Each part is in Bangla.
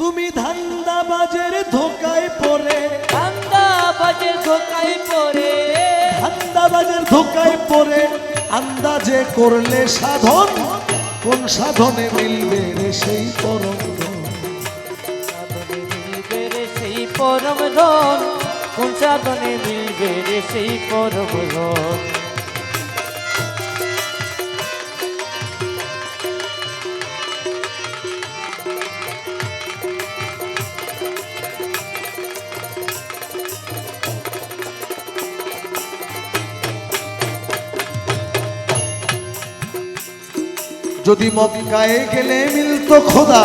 তুমি ধান্দাবাজের ধোকায় পড়ে। ঠান্ডা বাজে ধোকায় পড়ে। ধান্দাবাজের ধোকায় পড়ে। আন্দাজে করলে সাধন কোন সাধনে মিলবে রে সেই পরম মিলবে রে সেই পরম ধন কোন সাধনে মিলবে রে সেই পরম ধন যদি মক্কায় গেলে মিলতো খোদা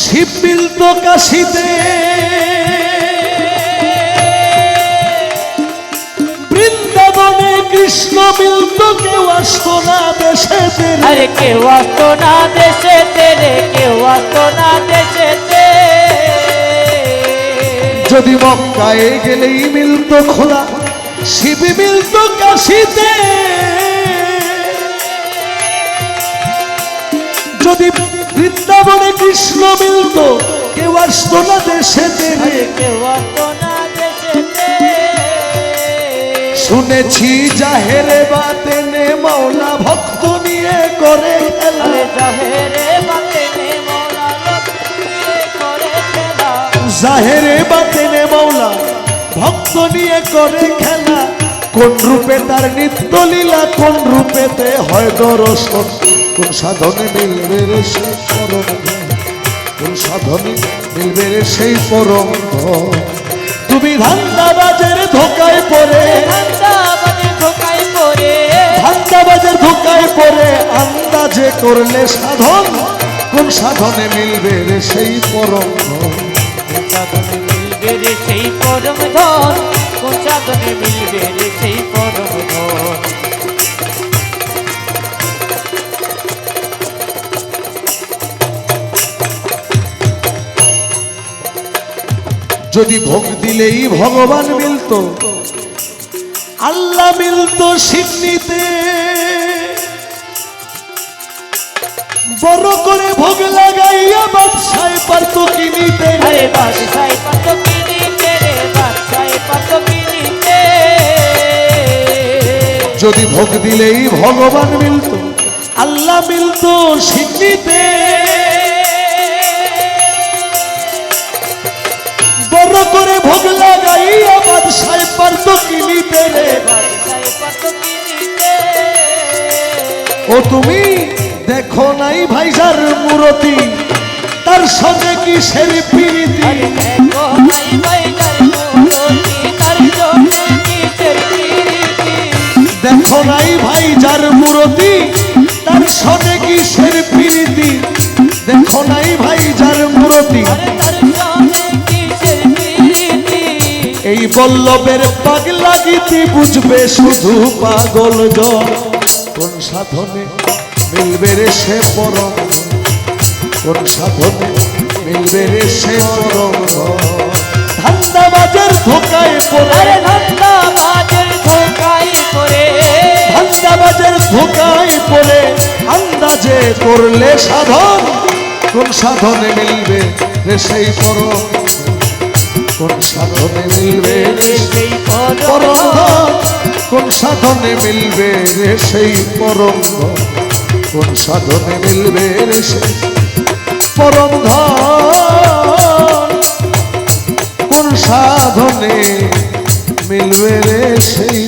শিব মিলতো কাশিতে। বৃন্দাবনে কৃষ্ণ মিলতো কেউ আসতো না দেশেতে আরে কেউ আসতো না দেশে তেরে কেউ আসতো না দেশে যদি মক্কায় গেলেই মিলতো খোদা শিব মিলতো কাশিতে। যদি বৃন্দাবনে কৃষ্ণ মিলতো কেউ আসতো না না দেশে শুনেছি জাহেরে বাতেনে মাওলা ভক্ত নিয়ে করে খেলা। জাহেরে বাতে নে মৌলা ভক্ত নিয়ে করে খেলা। কোন রূপে তার নিত্য লীলা কোন রূপেতে হয় দর্শন কোন সাধনে মিলবে রে সেই পরম? কোন সাধনে মিলবে রে সেই পরম? তুমি ধান্দাবাজের ধোকায় পড়ে। ঠান্ডা বাজে ধোকায় পড়ে। ধান্দাবাজের ধোকায় পড়ে। আন্দাজে করলে সাধন। কোন সাধনে মিলবে রে সেই পরম সাধনে মিলবে রে সেই পরম ধন। কোন সাধনে মিলবে রে সেই পরম ধন। যদি ভোগ দিলেই ভগবান মিলতো আল্লাহ মিলতো সিন্নিতে। বড় করে ভোগ লাগাইয়া বাদশায় পারতো কিনিতে রে যদি ভোগ দিলেই ভগবান মিলতো আল্লাহ মিলতো সিন্নিতে। ও তুমি দেখো নাই ভাইজার মূরতি তার সঙ্গে কি সের প্রীতি দেখো নাই বাইকার মূর্তি তার জন্য কিসের প্রীতি? দেখো নাই ভাইজার মূরতি তার সঙ্গে কি সের প্রীতি? দেখো নাই ভাইজার মূরতি। তার এই বল্লভের পাগলা গীতি বুঝবে শুধু পাগল জন। কোন সাধনে মিলবে রে সে পরম কোন সাধনে মিলবে রে সে পরম ধান্দাবাজের ধোকায় পড়ে। আরে ধান্দা বাজের ধোকাই করে ধান্দাবাজের ধোকায় পড়ে। আন্দাজে করলে সাধন কোন সাধনে মিলবে রে সেই পরম কোন সাধনে মিলবে সেই পরম পরম কোন সাধনে মিলবে রে সেই পরম কোন সাধনে মিলবে রে সেই পরম কোন সাধনে মিলবে রে সেই